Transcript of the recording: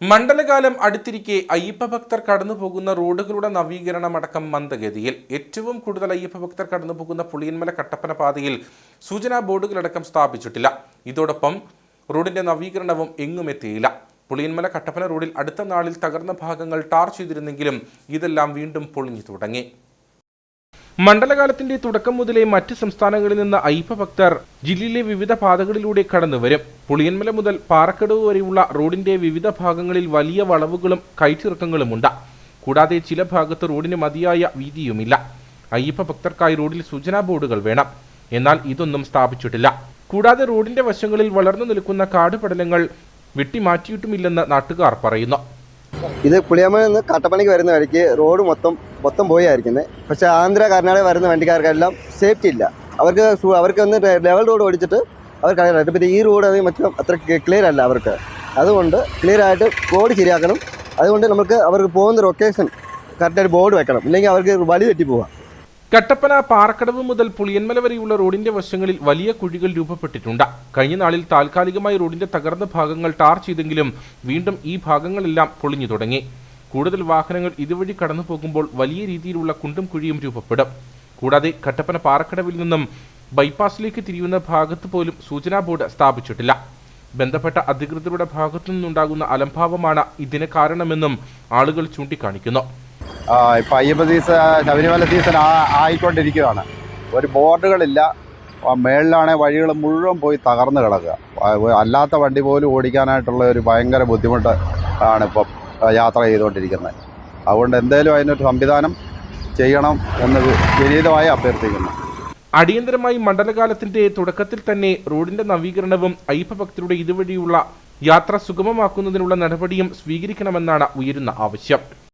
മണ്ഡലകാലം അടുത്തിരിക്കെ അയ്യപ്പ ഭക്തർ കടന്നുപോകുന്ന റോഡുകളുടെ നവീകരണം അടക്കം മന്ദഗതിയിൽ ഏറ്റവും കൂടുതൽ അയ്യപ്പ ഭക്തർ കടന്നുപോകുന്ന പുളിയന്മല കട്ടപ്പന പാതയിൽ സൂചനാ ബോർഡുകളടക്കം സ്ഥാപിച്ചിട്ടില്ല. ഇതോടൊപ്പം റോഡിന്റെ നവീകരണവും എങ്ങും എത്തിയില്ല. പുളിയന്മല കട്ടപ്പന റോഡിൽ അടുത്ത നാളിൽ തകർന്ന ഭാഗങ്ങൾ ടാർ ചെയ്തിരുന്നെങ്കിലും ഇതെല്ലാം വീണ്ടും പൊളിഞ്ഞു തുടങ്ങി. മണ്ഡലകാലത്തിന്റെ തുടക്കം മുതലേ മറ്റ് സംസ്ഥാനങ്ങളിൽ നിന്ന് അയ്യപ്പ ഭക്തർ ജില്ലയിലെ വിവിധ പാതകളിലൂടെ കടന്നുവരും പുളിയന്മല മുതൽ പാറക്കടവ് വരെയുള്ള റോഡിന്റെ വിവിധ ഭാഗങ്ങളിൽ വലിയ വളവുകളും കയറ്റിറക്കങ്ങളുമുണ്ട്. കൂടാതെ ചില ഭാഗത്ത് റോഡിന് മതിയായ വീതിയുമില്ല. അയ്യപ്പ ഭക്തർക്കായി റോഡിൽ സൂചനാ ബോർഡുകൾ വേണം. എന്നാൽ ഇതൊന്നും സ്ഥാപിച്ചിട്ടില്ല. കൂടാതെ റോഡിന്റെ വശങ്ങളിൽ വളർന്നു നിൽക്കുന്ന കാടുപടലങ്ങൾ വെട്ടിമാറ്റിയിട്ടുമില്ലെന്ന് നാട്ടുകാർ പറയുന്നു. ഇത് പുളിയമ്മയിൽ നിന്ന് കട്ടപ്പനയ്ക്ക് വരുന്ന വഴിക്ക് റോഡ് മൊത്തം മൊത്തം പോയായിരിക്കുന്നത് പക്ഷേ ആന്ധ്ര കർണാടക വരുന്ന വണ്ടിക്കാർക്കെല്ലാം സേഫ്റ്റി ഇല്ല. അവർക്ക് അവർക്ക് ഒന്ന് ലെവൽ റോഡ് ഓടിച്ചിട്ട് അവർക്ക് അറിയാം പിന്നെ ഈ റോഡ് മറ്റും അത്ര ക്ലിയർ അല്ല അവർക്ക്. അതുകൊണ്ട് ക്ലിയർ ആയിട്ട് റോഡ് ശരിയാക്കണം. അതുകൊണ്ട് നമുക്ക് അവർക്ക് പോകുന്ന ലൊക്കേഷൻ കറക്റ്റായിട്ട് ബോർഡ് വെക്കണം. ഇല്ലെങ്കിൽ അവർക്ക് വഴി തെറ്റി പോവാം. കട്ടപ്പന പാറക്കടവ് മുതൽ പുളിയന്മല വരെയുള്ള റോഡിന്റെ വശങ്ങളിൽ വലിയ കുഴികൾ രൂപപ്പെട്ടിട്ടുണ്ട്. കഴിഞ്ഞ നാളിൽ താൽക്കാലികമായി റോഡിന്റെ തകർന്ന ഭാഗങ്ങൾ ടാർ ചെയ്തെങ്കിലും വീണ്ടും ഈ ഭാഗങ്ങളെല്ലാം പൊളിഞ്ഞു തുടങ്ങി. കൂടുതൽ വാഹനങ്ങൾ ഇതുവഴി കടന്നു പോകുമ്പോൾ വലിയ രീതിയിലുള്ള കുണ്ടും കുഴിയും രൂപപ്പെടും. കൂടാതെ കട്ടപ്പന പാറക്കടവിൽ നിന്നും ബൈപ്പാസിലേക്ക് തിരിയുന്ന ഭാഗത്ത് പോലും സൂചനാ ബോർഡ് സ്ഥാപിച്ചിട്ടില്ല. ബന്ധപ്പെട്ട അധികൃതരുടെ ഭാഗത്തു നിന്നുണ്ടാകുന്ന അലംഭാവമാണ് ഇതിന് കാരണമെന്നും ആളുകൾ ചൂണ്ടിക്കാണിക്കുന്നു. ആയിക്കൊണ്ടിരിക്കുകയാണ്. ഒരു ബോർഡുകളില്ല. മേളിലാണെ വഴികൾ മുഴുവൻ പോയി തകർന്നു കിടക്കുക. അല്ലാത്ത വണ്ടി പോലും ഓടിക്കാനായിട്ടുള്ള ഒരു ഭയങ്കര ബുദ്ധിമുട്ട് ആണ് ഇപ്പം. യാത്ര ചെയ്തുകൊണ്ടിരിക്കുന്നത്. അതുകൊണ്ട് എന്തേലും അതിനൊരു സംവിധാനം ചെയ്യണം എന്ന് വിനീതമായി അഭ്യർത്ഥിക്കുന്നു. അടിയന്തരമായി മണ്ഡലകാലത്തിന്റെ തുടക്കത്തിൽ തന്നെ റോഡിന്റെ നവീകരണവും അയ്യപ്പഭക്തരുടെ ഇതുവഴിയുള്ള യാത്ര സുഗമമാക്കുന്നതിനുള്ള നടപടിയും സ്വീകരിക്കണമെന്നാണ് ഉയരുന്ന ആവശ്യം.